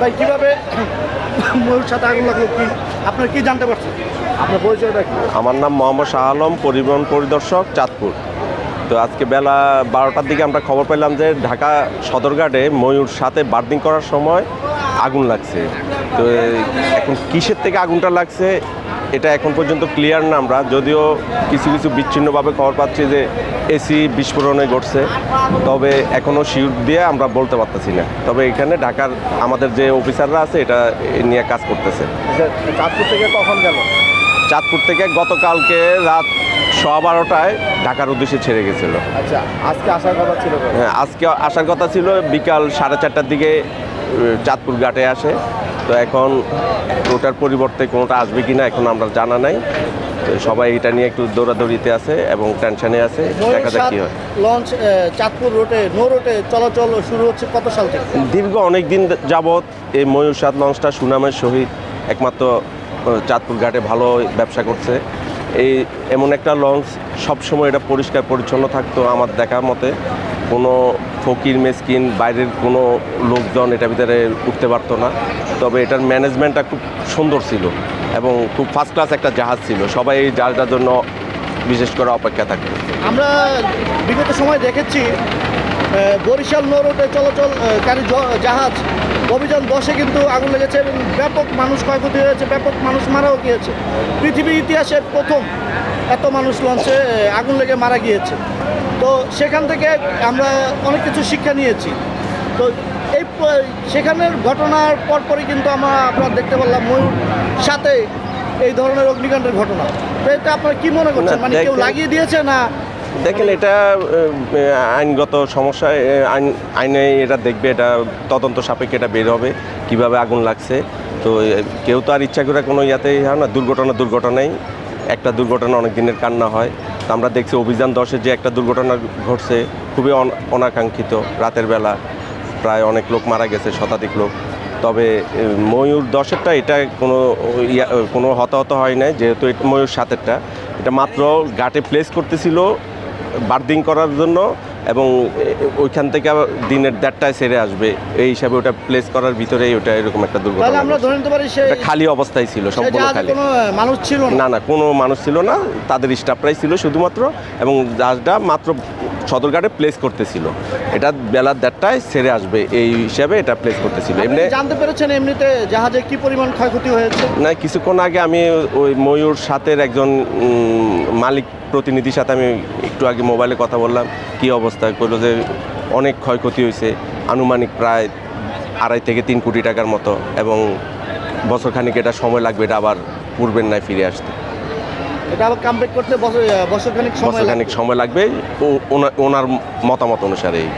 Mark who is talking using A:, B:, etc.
A: ভাই, কীভাবে ময়ূর সাথে আগুন লাগল কি? আপনার কি জানতে পারছেন? আপনার পরিচয়টা কি
B: আমার নাম মোহাম্মদ শাহ আলম, পরিবহন পরিদর্শক, চাঁদপুর। তো আজকে বেলা বারোটার দিকে আমরা খবর পেলাম যে ঢাকা সদরঘাটে ময়ূর সাথে বার্দিং করার সময় আগুন লাগছে। তো এখন কিসের থেকে আগুনটা লাগছে? এটা এখন পর্যন্ত ক্লিয়ার না আমরা যদিও কিছু কিছু বিচ্ছিন্নভাবে খবর পাচ্ছি যে এসি বিস্ফোরণে ঘটছে তবে এখনও শিউর দিয়ে আমরা বলতে পারতেছি না। তবে এখানে ঢাকার আমাদের যে অফিসাররা আছে এটা নিয়ে কাজ করতেছে।
A: চাঁদপুর থেকে কখন গেল?
B: চাঁদপুর থেকে গতকালকে রাত সোয়া বারোটায় ঢাকার উদ্দেশ্যে ছেড়ে গেছিল।
A: আচ্ছা আজকে আসার কথা ছিল
B: হ্যাঁ আজকে আসার কথা ছিল বিকাল সাড়ে চারটার দিকে চাঁদপুর ঘাটে আসে। তো এখন ওটার পরিবর্তে কোনোটা আসবে কি না এখন আমরা জানা নাই। তো সবাই এটা নিয়ে একটু দৌড়াদৌড়িতে আছে এবং টেনশনে আছে। দেখা যাক কী হয়।
A: লঞ্চ চাঁদপুর রোডে নো রোডে চলাচল শুরু হচ্ছে কত সাল থেকে?
B: দীর্ঘ অনেক দিন যাবৎ এই ময়ূর সাত লঞ্চটা সুনামের সহিত একমাত্র চাঁদপুর ঘাটে ভালো ব্যবসা করছে। এই এমন একটা লঞ্চ সবসময় এটা পরিষ্কার পরিচ্ছন্ন থাকতো আমার দেখার মতে। কোনো ফকির, মেসকিন, বাইরের কোনো লোকজন এটার ভিতরে উঠতে পারতো না। তবে এটার ম্যানেজমেন্টটা খুব সুন্দর ছিল এবং খুব ফার্স্ট ক্লাস একটা জাহাজ ছিল। সবাই এই জাহাজটার জন্য বিশেষ করে অপেক্ষা থাকে।
A: আমরা বিগত সময় দেখেছি বরিশাল নো রোডে চলাচলকারী জ- জাহাজ, অভিযান দশে কিন্তু আগুন লেগেছে এবং ব্যাপক মানুষ ক্ষয়ক্ষতি হয়েছে, ব্যাপক মানুষ মারাও গিয়েছে। পৃথিবীর ইতিহাসে প্রথম এত মানুষ লঞ্চে আগুন লেগে মারা গিয়েছে। তো সেখান থেকে আমরা অনেক কিছু শিক্ষা নিয়েছি। তো এই সেখানের ঘটনার পরপরই কিন্তু আমরা আপনার দেখতে পারলাম ময়ূর সাথে এই ধরনের অগ্নিকাণ্ডের ঘটনা। তো এটা আপনার কী মনে করছেন? মানে কেউ লাগিয়ে দিয়েছে না?
B: দেখেন এটা আইনগত সমস্যা আইন আইনে এটা দেখবে এটা তদন্ত সাপেক্ষে এটা বের হবে কীভাবে আগুন লাগছে। তো কেউ তো আর ইচ্ছা করে কোনো ইয়াতেই হয় না দুর্ঘটনা দুর্ঘটনাই। একটা দুর্ঘটনা অনেক দিনের কান্না হয়। তো আমরা দেখছি অভিযান দশে যে একটা দুর্ঘটনা ঘটছে, খুবই অন- অনাকাঙ্ক্ষিত। রাতের বেলা প্রায় অনেক লোক মারা গেছে, শতাধিক লোক। তবে ময়ূর দশেরটা এটা কোনো কোনো হতাহত হয় নাই, যেহেতু ময়ূর সাতেরটা। এটা মাত্র গাটে প্লেস করতেছিল, বার্দিং করার জন্য। এবং ওইখান থেকে আবার দিনের দেড়টায় সেরে আসবে। এই হিসাবে ওটা প্লেস করার ভিতরেই ওটা এরকম একটা দুর্ঘটনা
A: আমরা
B: ঘটছে।
A: ধরে নিতে পারি সে
B: খালি অবস্থায় ছিল সম্পূর্ণ খালি।
A: মানুষ ছিল না।
B: না কোনো মানুষ ছিল না তাদের স্টাফরাই ছিল শুধুমাত্র এবং জাহাজটা মাত্র সদরঘাটে প্লেস করতেছিল। এটা বেলা দেড়টায় সেরে আসবে এই হিসাবে এটা প্লেস করতেছিল। এমনি
A: জানতে পেরেছেন এমনিতে জাহাজে কি পরিমাণ ক্ষয়ক্ষতি হয়েছে?
B: না কিছুক্ষণ আগে আমি ওই ময়ূর সাথের একজন মালিক প্রতিনিধির সাথে আমি একটু আগে মোবাইলে কথা বললাম কি অবস্থা? করল যে অনেক ক্ষয়ক্ষতি হয়েছে আনুমানিক প্রায় আড়াই থেকে তিন কোটি টাকার মতো এবং বছরখানিক এটা সময় লাগবে এটা আবার পূর্বের নাই ফিরে আসতে
A: এটা আবার কামব্যাক করতে বছর বছরখানিক সময়
B: বছরখানিক
A: লাগবে।
B: সময় লাগবে ও- ওনা- ওনার মতামত অনুসারে এই